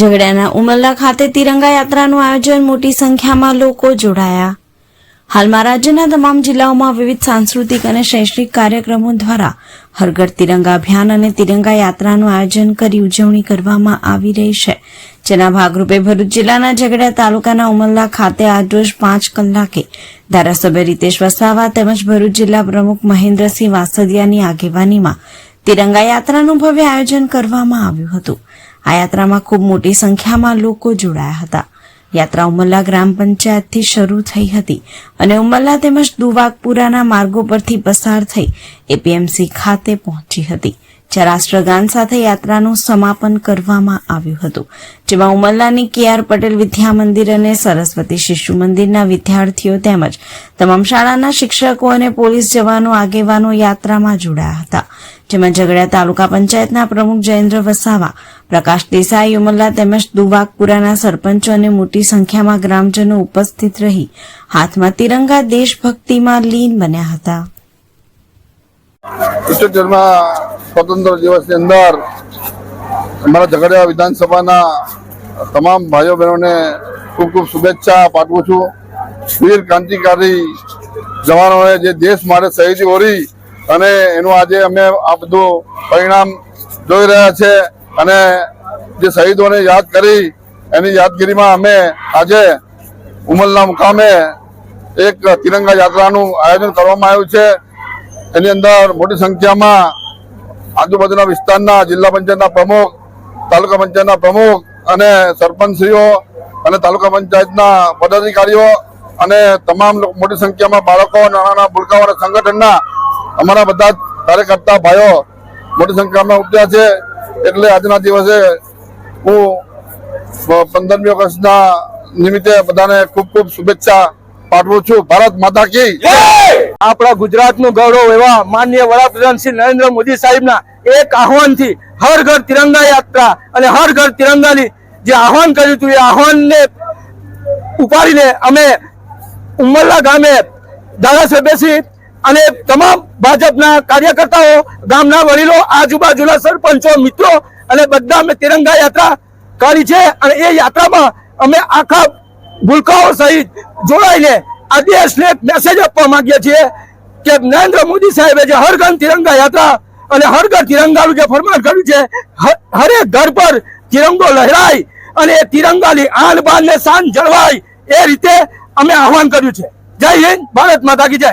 ઝઘડિયાના ઉમરલા ખાતે તિરંગા યાત્રાનું આયોજન મોટી સંખ્યામાં લોકો જોડાયા. હાલમાં રાજ્યના તમામ જિલ્લાઓમાં વિવિધ સાંસ્કૃતિક અને શૈક્ષણિક કાર્યક્રમો દ્વારા હરઘર તિરંગા અભિયાન અને તિરંગા યાત્રાનું આયોજન કરી ઉજવણી કરવામાં આવી રહી છે. જેના ભાગરૂપે ભરૂચ જિલ્લાના ઝઘડિયા તાલુકાના ઉમરલા ખાતે આજરોજ પાંચ કલાકે ધારાસભ્ય રીતેશ વસાવા તેમજ ભરૂચ જિલ્લા પ્રમુખ મહેન્દ્રસિંહ વાસદિયાની આગેવાનીમાં તિરંગા યાત્રાનું ભવ્ય આયોજન કરવામાં આવ્યું હતું. આ યાત્રામાં ખૂબ મોટી સંખ્યામાં લોકો જોડાયા હતા. યાત્રા ઉમરલા ગ્રામ પંચાયતથી શરૂ થઈ હતી અને ઉમરલા તેમજ દુવાગપુરાના માર્ગો પરથી પસાર થઈ એપીએમસી ખાતે પહોંચી હતી. રાષ્ટ્રગાન સાથે યાત્રાનું સમાપન કરવામાં આવ્યું હતું, જેમાં ઉમરલાની કે આર પટેલ વિદ્યા મંદિર અને સરસ્વતી શિશુ મંદિરના વિદ્યાર્થીઓ તેમજ તમામ શાળાના શિક્ષકો અને પોલીસ જવાનો આગેવાનો યાત્રામાં જોડાયા હતા. જેમાં ઝઘડા તાલુકા પંચાયતના પ્રમુખ જયેન્દ્ર વસાવા, પ્રકાશ દેસાઈ ઉમરલા તેમજ દુવાકપુરાના સરપંચો અને મોટી સંખ્યામાં ગ્રામજનો ઉપસ્થિત રહી હાથમાં તિરંગા દેશભક્તિમાં લીન બન્યા હતા. સ્વતંત્ર દિવસની અંદર અમારા ઝઘડિયા વિધાનસભાના તમામ ભાઈઓ બહેનોને ખૂબ ખૂબ શુભેચ્છા પાઠવું છું. વીર ક્રાંતિકારી જવાનોએ જે દેશ માટે શહીદી ઓરી અને એનું આજે અમે આ બધું પરિણામ જોઈ રહ્યા છે અને જે શહીદોને યાદ કરી એની યાદગીરીમાં અમે આજે ઉમલના મુકામે એક તિરંગા યાત્રાનું આયોજન કરવામાં આવ્યું છે. એની અંદર મોટી સંખ્યામાં આજુબાજુના વિસ્તારના જિલ્લા પંચાયતના પ્રમુખ, તાલુકા પંચાયતના પ્રમુખ અને સરપંચશ્રીઓ અને તાલુકા પંચાયતના પદાધિકારીઓ અને તમામ મોટી સંખ્યામાં બાળકો નાના ભૂલકાઓ સંગઠનના અમારા બધા કાર્યકર્તા ભાઈઓ મોટી સંખ્યામાં ઉઠ્યા છે. એટલે આજના દિવસે હું પંદરમી ઓગસ્ટના નિમિત્તે બધાને ખૂબ ખૂબ શુભેચ્છા પાઠવું છું. ભારત માતા કી આપણા ગુજરાતનું ગૌરવ એવા માનનીય વડાપ્રધાન શ્રી નરેન્દ્ર મોદી સાહેબના એક આહવાનથી હર ઘર તિરંગા યાત્રા અને હર ઘર તિરંગાની જે આહવાન કર્યું હતું એ આહવાનને ઉપાડીને અમે ઉમરલા ગામે ધારાસભ્યશ્રી અને તમામ ભાજપના કાર્યકર્તાઓ, ગામના વડીલો, આજુબાજુના સરપંચો, મિત્રો અને બધા અમે તિરંગા યાત્રા કરી છે અને એ યાત્રામાં અમે આખા ભૂલકાઓ સહિત જોડાઈને આ દેશને એક મેસેજ આપવા માંગીએ છીએ કે નરેન્દ્ર મોદી સાહેબે જે હર ઘર તિરંગા યાત્રા અને હર ઘર તિરંગાનું જે ફરમાન કર્યું છે હરેક ઘર પર તિરંગો લહેરાય અને એ તિરંગાની આન બાન ને શાન જળવાય એ રીતે અમે આહવાન કર્યું છે. જય હિન્દ, ભારત માતા કી જય.